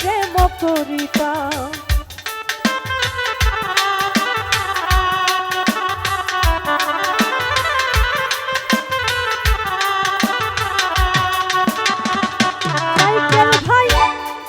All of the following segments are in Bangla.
প্রেম করিতাম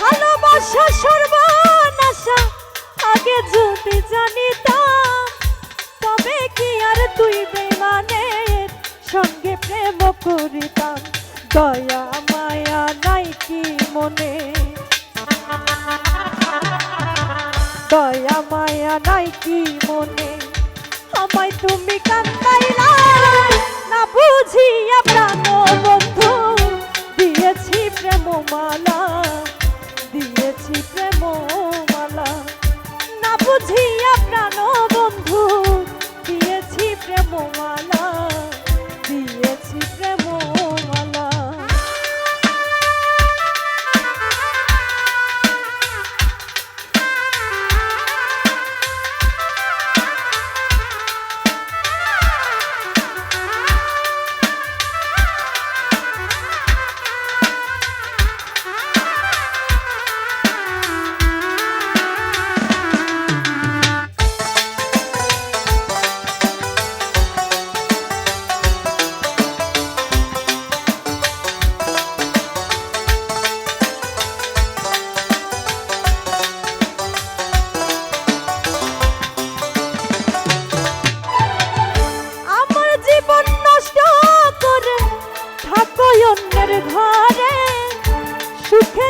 ভালোবাসা সর্বনাশা, আগে যদি জানিতাম, তবে কি আর তুই বেমানের সঙ্গে প্রেম করিতাম? দয়া, মায়া নাই কি মনে? দয়া মায়া নাই কি মনে? আমায় তুমি কান্দাইলা, না বুঝিয়া প্রাণ বন্ধু, দিয়েছি প্রেমমালা দিয়েছি প্রেমমালা, না বুঝিয়া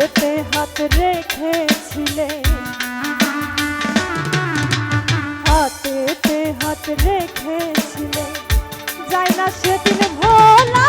হাতেতে হাত রেখেছিলে। হাতেতে হাত রেখেছিলে। যাই না সেদিন ভোলা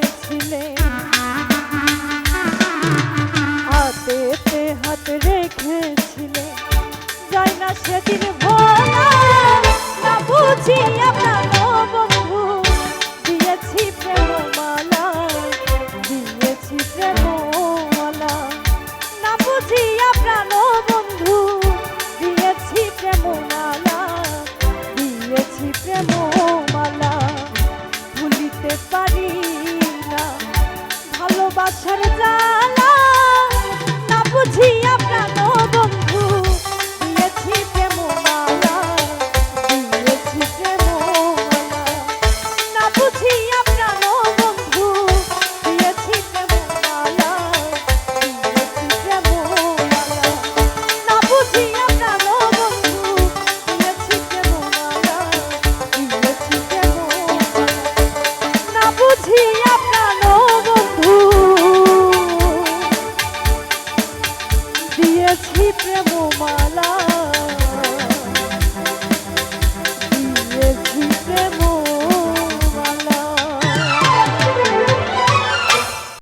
রেখেছিলে। যাই না সেদিন